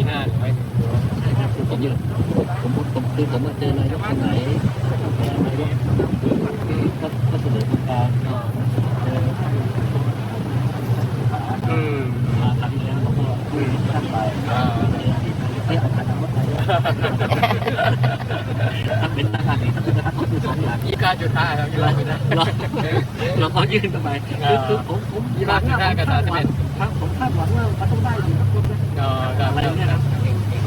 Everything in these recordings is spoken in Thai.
ที่ห้าหรือไม่ถึงใช่ครับคือผมยู่ผมผมคือผมมาเจอนายกคนไหนนายกที่ก็เสนอโครงการเนาะเจออืมมาครั้งที่แล้วเขาก็ท่านไปอ่าไม่เอาขันรถไปถ้าเป็นทหารนี่ถ้าเป็นทหารก็คือสองอย่างยี่กาจุดห้าครับยี่สิบเราเก้าจุดห้าเราเราเขายื่นทำไมคือคือผมผมยี่สิบห้าจุดห้ากับสามสิบเอ็ดครับผมคาดหวังว่ามันต้องได้อยู่ครับ ก็ก็อะไรเนี่ยนะ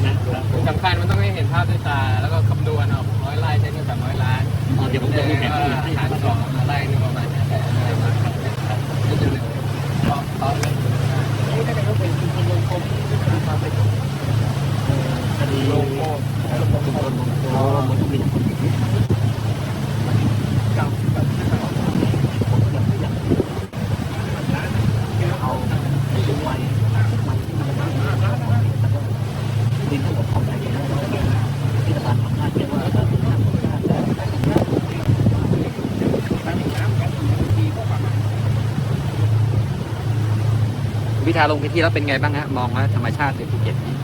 นะครับสำคัญมันต้องให้เห็นภาพด้วยตา แล้วก็คำนวณเอาร้อยไร่ใช้เงินสามร้อยล้าน อ๋อเดี๋ยวผมจะมีแผนที่ให้หารสองไร่หนึงประมาณนี้อะไรประมาณนั้นครับก็จะเหลือต่อต่อเลย นี่ก็จะเป็นชุมชนลงคมที่ทำไปคดี โลโก้ ชุมชนลงคมโอ้มันมีคนอยู่ที่เก่าแบบผมก็ยังไม่อยากเอาให้ดูไว้มันมันดินทั้งหมดของใจเย็นแล้วที่ตลาดทำงานเรียกว่าทำงาน พิธาลงพื้นที่แล้วเป็นไงบ้างฮะมองว่าธรรมชาติในภูเก็ตนี้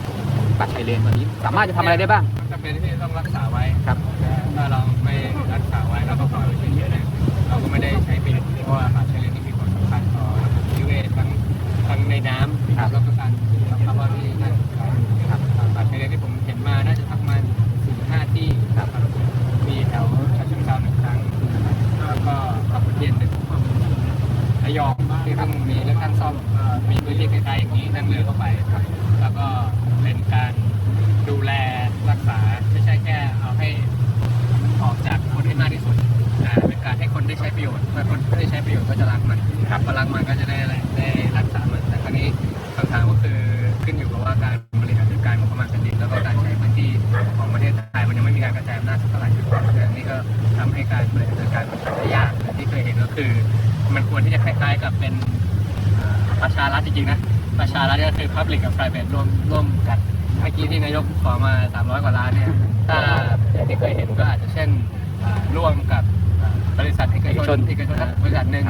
ปัดชายเลนตอนนี้ สามารถจะทำอะไรได้บ้างจำเป็นที่ต้องรักษาไว้ครับ ถ้าเราไม่รักษาไว้แล้วก็ปล่อยไว้เฉยๆเนี่ยเราก็ไม่ได้ใช้ประโยชน์เพราะว่าป่าชายเลนนี่มีความสำคัญต่อนิเวศทั้งทั้งในน้ำ ครับ แล้วก็การสัมภาระที่นั่นครับป่าชายเลนที่ผมเห็นมาน่าจะทักมาสี่ห้าที่ครับมีแถวฉะเชิงเทราหนึ่งครั้งนะครับแล้วก็ขับรถเย็นหนึ่ง ระยองที่เพิ่งมีเรื่องตั้งซ่อมมีพื้นที่ใกล้ๆอย่างนี้นั่งเรือเข้าไปครับแล้วก็เป็นการดูแลรักษาไม่ใช่แค่เอาให้ออกจากคนให้มากที่สุดเป็นการให้คนได้ใช้ประโยชน์เมื่อคนได้ใช้ประโยชน์ก็จะรักมันครับพอรักมันก็จะได้อะไรได้รักษามันแต่คราวนี้คำถามก็คือขึ้นอยู่กับว่าการบริหารจัดการงบประมาณแผ่นดินแล้วก็การใช้พื้นที่ของประเทศไทยมันยังไม่มีการกระจายอำนาจสักเท่าไหร่เพราะฉะนั้นนี่ก็ทำให้การบริหารจัดการมันยาก ที่เคยเห็นก็คือ มันควรที่จะคล้ายๆ กับเป็นอ่าประชารัฐจริงๆนะประชารัฐก็คือ Public กับ Private ร่วมร่วมกันเมื่อกี้ที่นายกขอมา 300 กว่าล้านเนี่ยถ้าอย่างที่เคยเห็นก็อาจจะเช่นอ่าร่วมกับอ่าบริษัทเอกชนเอกชนเอกชนบริษัทหนึ่ง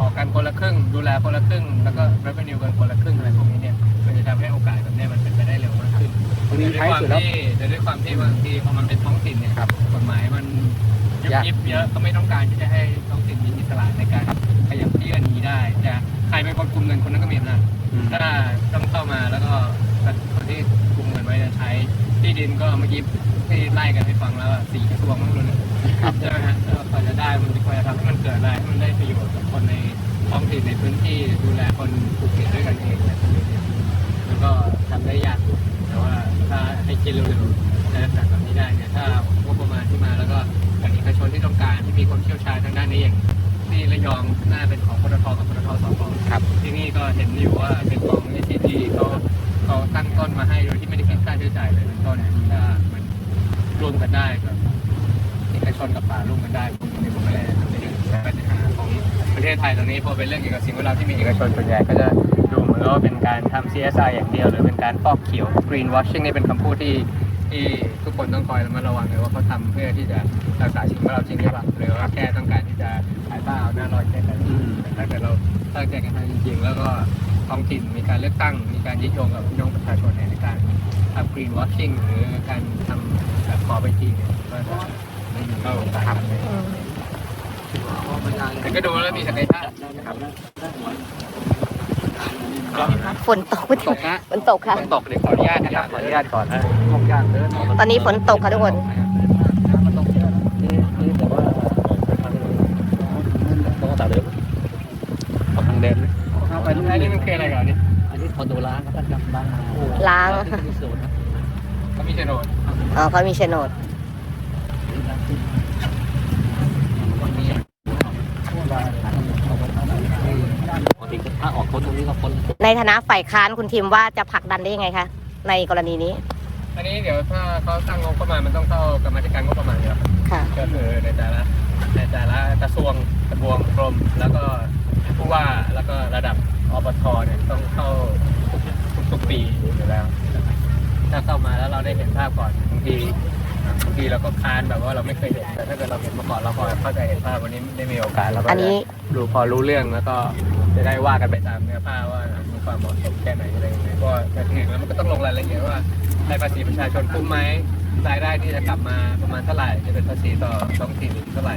ออกกันคนละครึ่ง ดูแลคนละครึ่ง แล้วก็ revenue กันคนละครึ่งอะไรพวกนี้เนี่ยมันจะทำให้โอกาสแบบเนี้ยมันเป็นไปได้เร็วมากขึ้นวันนี้แต่ด้วยท้ายความสุดแล้วที่แต่ด้วยความที่บางทีพอมันเป็นท้องถิ่นเนี่ยครับกฎหมายมัน ยุบยากยิบเยอะก็ไม่ต้องการที่จะให้ท้องถิ่นมีอิสระในการขยับที่อันนี้ได้แต่ใครเป็นคนคุมเงินคนนั้นก็มีอำนาจถ้าต้องเข้ามาแล้วก็คนที่คุมเงินไว้จะใช้ที่ดินก็เมื่อกี้ที่ไล่กันให้ฟังแล้วอะสี่กระทรวงมั้งรุ่นยใช่ไหมฮะแล้วกว่าจะได้มันกว่าจะทำให้มันเกิดอะไรให้มันได้ประโยชน์กับคนในท้องถิ่นในพื้นที่ดูแลคนภูเก็ตด้วยกันเองเนี่ยมันก็ทำได้ยากอยู่แต่ว่าถ้าให้คิดเร็วๆในลักษณะแบบนี้ได้เนี่ยถ้างบประมาณที่มาแล้วก็จากเอก ชนที่ต้องการที่มีความเชี่ยวชาญทางด้านนี้อย่างที่ระยองน่าเป็นของปตทกับปตทสพครับที่นี่ก็เห็นอยู่ว่าเป็นของนิติที่เขาเขาตั้งต้นมาให้โดยที่ไม่ได้คิดค่าใช้จ่ายเลยเป็นต้นเนี่ยถ้ามันร่วมกันได้กับเอกชนกับป่าร่วมกันได้ผมนี่ผมไม่ได้ไม่ได้ปัญหาของประเทศไทยตรงนี้พอเป็นเรื่องเกี่ยวกับสิ่งแวดล้อมที่มีเอกชนส่วนใหญ่ก็จะดูเหมือนว่าเป็นการทำ CSR อย่างเดียว หรือเป็นการฟอกเขียว green washing นี่เป็นคำพูดที่ ที่ทุกคนต้องคอยระมัดระวังเลยว่าเขาทำเพื่อที่จะรักษาสิ่งแวดล้อมจริงหรือเปล่าหรือว่าแค่ต้องการที่จะขายบ้าเอาหน้าลอยแค่นั้นแต่ถ้าเกิดเราตั้งใจกันทำจริงๆ แล้วก็ท้องถิ่นมีการเลือกตั้ง มีการยึดโยงกับพี่น้องประชาชนในการทำ green washing หรือการทำแบบขอไปทีเนี่ยก็จะไม่มีเข้าทำเลยแต่ก็ดูแล้วมีศักยภาพนะครับฝ นตกไม่ตถึงกนะฝนตกค่ะ ฝนตกเดี๋ยวขออนุญาตนะครับขออนุญาตก่อนนะขออนุญาตเดินตอนนี้ฝนตกค่ะทุกคนมันตกเยอะนะนี่นี่แต่ว่าต้องต่อเดิมออกทางเดินเลยไปตรงนี้มันคืออะไรก่อนนี่อันนี้คอนโดล้างครับท่านครับล้างล้างที่สุดนะเขามีโฉนดอ๋อเขามีโฉนด วันนี้ปกติถ้าออกคนตรงนี้ก็คน ในฐานะฝ่ายค้านคุณทีมว่าจะผลักดันได้ยังไงคะในกรณีนี้ อันนี้เดี๋ยวถ้าเขาตั้งงบประมาณมันต้องเข้ากรรมาธิการงบประมาณอยู่แล้วค่ะก็คือในแต่ละในแต่ละกระทรวงกระทรวงกรมแล้วก็ผู้ว่าแล้วก็ระดับอบทเนี่ยต้องเข้าทุกทุกๆปีอยู่แล้วนะครับถ้าเข้ามาแล้วเราได้เห็นภาพก่อนบางที บางทีเราก็ค้านแบบว่าเราไม่เคยเห็นแต่ถ้าเกิดเราเห็นมาก่อนเราพอเข้าใจเห็นภาพวันนี้ได้มีโอกาสเราก็อันนี้ จะดูพอรู้เรื่องแล้วก็จะได้ว่ากันไปตามเนื้อผ้าว่ามีความเหมาะสมแค่ไหนอะไรยังไงเพราะว่าไปถึงแล้วมันก็ต้องลงรายละเอียดว่าในภาษีประชาชนคุ้มไหมรายได้ที่จะกลับมาประมาณเท่าไหร่จะเป็นภาษีต่อท้องถิ่นเท่าไหร่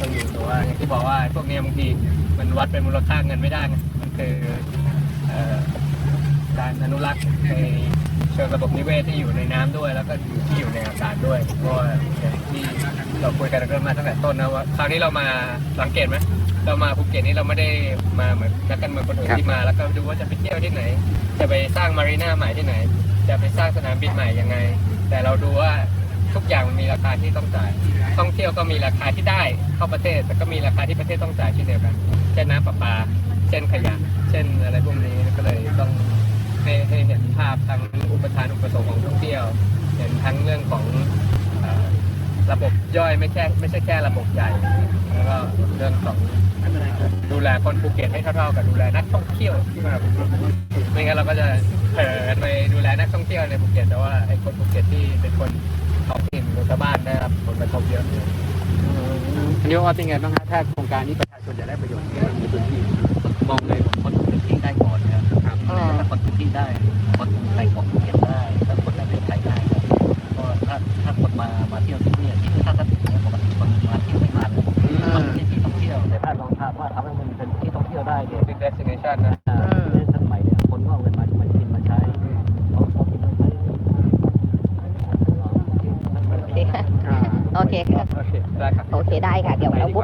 ต้องอยู่แต่ว่าอย่างที่บอกว่าพวกเนี้ยบางทีมันวัดเป็นมูลค่าเงินไม่ได้ไงมันคือเอ่อ การอนุรักษ์ในเชิงระบบนิเวศที่อยู่ในน้ำด้วย แล้วก็อยู่ที่อยู่ในอากาศด้วยเพราะว่าอย่างที่เราคุยกันเริ่มมาตั้งแต่ต้นนะว่าคราวนี้เรามาสังเกตไหมเรามาภูเก็ตนี่เราไม่ได้มาเหมือนนักการเมืองคนอื่นที่มา แล้วก็ดูว่าจะไปเที่ยวที่ไหน จะไปสร้างมารีนาใหม่ที่ไหน จะไปสร้างสนามบินใหม่ยังไง แต่เราดูว่าทุกอย่างมันมีราคาที่ต้องจ่ายท่องเที่ยวก็มีราคาที่ได้เข้าประเทศ แต่ก็มีราคาที่ประเทศต้องจ่ายเช่นเดียวกัน เช่นน้ำประปา เช่นขยะ เช่นอะไรพวกนี้ก็เลยต้อง ให้ให้เห็นภาพทั้งอุปทานอุปสงค์ของท่องเที่ยว เห็นทั้งเรื่องของระบบย่อยไม่แค่ไม่ใช่แค่ระบบใหญ่ แล้วก็เรื่องของดูแลคนภูเก็ตให้เท่าๆกับดูแลนักท่องเที่ยวที่มาไม่งั้นเราก็จะเผลอไปดูแลนักท่องเที่ยวในภูเก็ตแต่ว่าไอ้คนภูเก็ตที่เป็นคนท้องถิ่นหรือชาวบ้านได้รับผลกระทบเยอะอันนี้ว่าเป็นไงบ้างฮะถ้าโครงการนี้ประชาชนจะได้ประโยชน์ในพื้นที่มองเลยคนพื้นที่ได้ก่อน ที่ได้คนในของภูเก็ตได้ถ้าคนในประเทศไทยได้ก็ถ้าถ้าคนมามาเที่ยวที่นี่ที่ถ้าถ้าปกติคนมาเที่ยวไม่มาเลยมันเป็นที่ท่องเที่ยวแต่ถ้าลองภาพว่าทำให้มันเป็นที่ท่องเที่ยวได้เนี่ยเป็น destination นะโอเคค่ะ โอเคได้ค่ะ เดี๋ยวเราบุ๊